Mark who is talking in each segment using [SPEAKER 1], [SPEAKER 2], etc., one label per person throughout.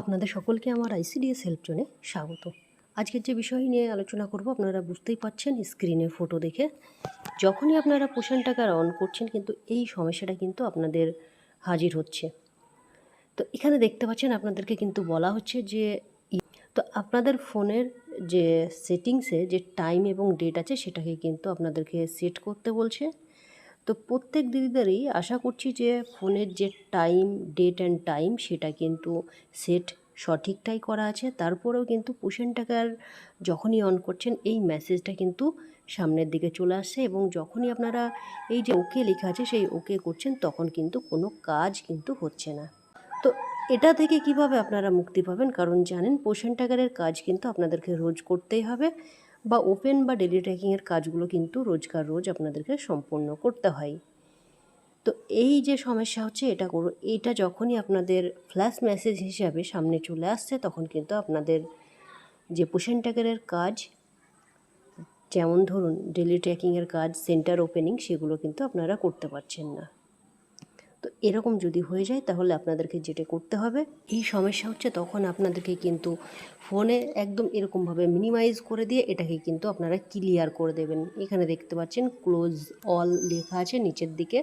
[SPEAKER 1] আপনাদের সকলকে আমার আইসিডিএস হেল্প জোনে স্বাগত। আজকের যে বিষয় নিয়ে আলোচনা করব, আপনারা বুঝতেই পাচ্ছেন স্ক্রিনে ফটো দেখে। যখনই আপনারা পোষণ টাকার অন করছেন, কিন্তু এই সমস্যাটা কিন্তু আপনাদের হাজির হচ্ছে। তো এখানে দেখতে পাচ্ছেন, আপনাদেরকে কিন্তু বলা হচ্ছে যে, তো আপনাদের ফোনের যে সেটিংসে যে টাইম এবং ডেট আছে, সেটাকে কিন্তু আপনাদেরকে সেট করতে বলছে। তো প্রত্যেক দিদিদেরই আশা করছি যে ফোনের যে টাইম, ডেট অ্যান্ড টাইম সেটা কিন্তু সেট সঠিকটাই করা আছে। তারপরেও কিন্তু টাকার যখনই অন করছেন, এই মেসেজটা কিন্তু সামনের দিকে চলে আসছে এবং যখনই আপনারা এই যে ওকে লেখা আছে, সেই ওকে করছেন, তখন কিন্তু কোনো কাজ কিন্তু হচ্ছে না। তো এটা থেকে কীভাবে আপনারা মুক্তি পাবেন? কারণ জানেন, পোষণ টাকারের কাজ কিন্তু আপনাদেরকে রোজ করতেই হবে। বা ওপেন বা ডেলি ট্র্যাকিংয়ের কাজগুলো কিন্তু রোজকার রোজ আপনাদেরকে সম্পূর্ণ করতে হয়। তো এই যে সমস্যা হচ্ছে এটা করো, এটা যখনই আপনাদের ফ্ল্যাশ মেসেজ হিসাবে সামনে চলে আসছে তখন কিন্তু আপনাদের যে পোষণ টাকারের কাজ, যেমন ধরুন ডেলি ট্র্যাকিংয়ের কাজ সেন্টার ওপেনিং সেগুলো কিন্তু আপনারা করতে পারছেন না। তো এরকম যদি হয়ে যায়, তাহলে আপনাদেরকে যেটা করতে হবে, এই সমস্যা হচ্ছে তখন আপনাদেরকে কিন্তু ফোনে একদম এরকমভাবে মিনিমাইজ করে দিয়ে এটাকে কিন্তু আপনারা ক্লিয়ার করে দেবেন। এখানে দেখতে পাচ্ছেন ক্লোজ অল লেখা আছে নিচের দিকে।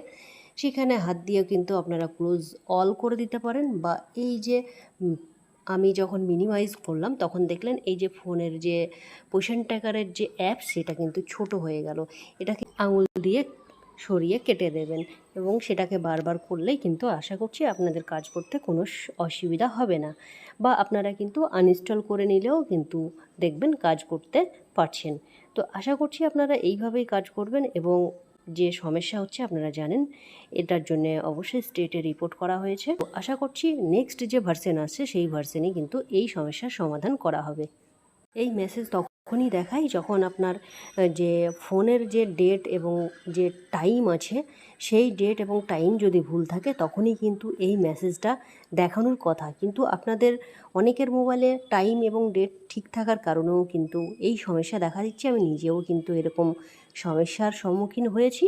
[SPEAKER 1] সেখানে হাত দিয়ে কিন্তু আপনারা ক্লোজ অল করে দিতে পারেন বা এই যে আমি যখন মিনিমাইজ করলাম, তখন দেখলেন এই যে ফোনের যে পোষণ ট্যাকারের যে অ্যাপ সেটা কিন্তু ছোট হয়ে গেল। এটাকে আঙুল দিয়ে সরিয়ে কেটে দেবেন এবং সেটাকে বারবার করলেই কিন্তু আশা করছি আপনাদের কাজ করতে কোনো অসুবিধা হবে না। বা আপনারা কিন্তু আনইনস্টল করে নিলেও কিন্তু দেখবেন কাজ করতে পারছেন। তো আশা করছি আপনারা এইভাবেই কাজ করবেন এবং যে সমস্যা হচ্ছে আপনারা জানেন, এটার জন্য অবশ্যই স্টেটে রিপোর্ট করা হয়েছে। আশা করছি নেক্সট যে ভার্সন আসছে সেই ভার্সনে কিন্তু এই সমস্যার সমাধান করা হবে। এই মেসেজ তখনই দেখায় যখন আপনার যে ফোনের যে ডেট এবং যে টাইম আছে, সেই ডেট এবং টাইম যদি ভুল থাকে, তখনই কিন্তু এই মেসেজটা দেখানোর কথা। কিন্তু আপনাদের অনেকের মোবাইলে টাইম এবং ডেট ঠিক থাকার কারণেও কিন্তু এই সমস্যা দেখা দিচ্ছে। আমি নিজেও কিন্তু এরকম সমস্যার সম্মুখীন হয়েছি।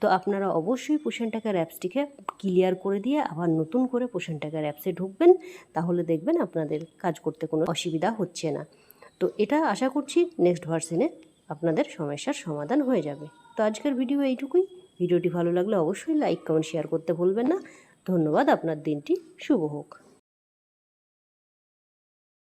[SPEAKER 1] তো আপনারা অবশ্যই পোষণ টাকার অ্যাপসটিকে ক্লিয়ার করে দিয়ে আবার নতুন করে পোষণ টাকার অ্যাপসে ঢুকবেন। তাহলে দেখবেন আপনাদের কাজ করতে কোনো অসুবিধা হচ্ছে না। তো এটা আশা করছি নেক্সট ভার্সনে আপনাদের সমস্যার সমাধান হয়ে যাবে। তো আজকের ভিডিও এইটুকুই। ভিডিওটি ভালো লাগলে অবশ্যই লাইক কমেন্ট শেয়ার করতে ভুলবেন না। ধন্যবাদ, আপনার দিনটি শুভ হোক।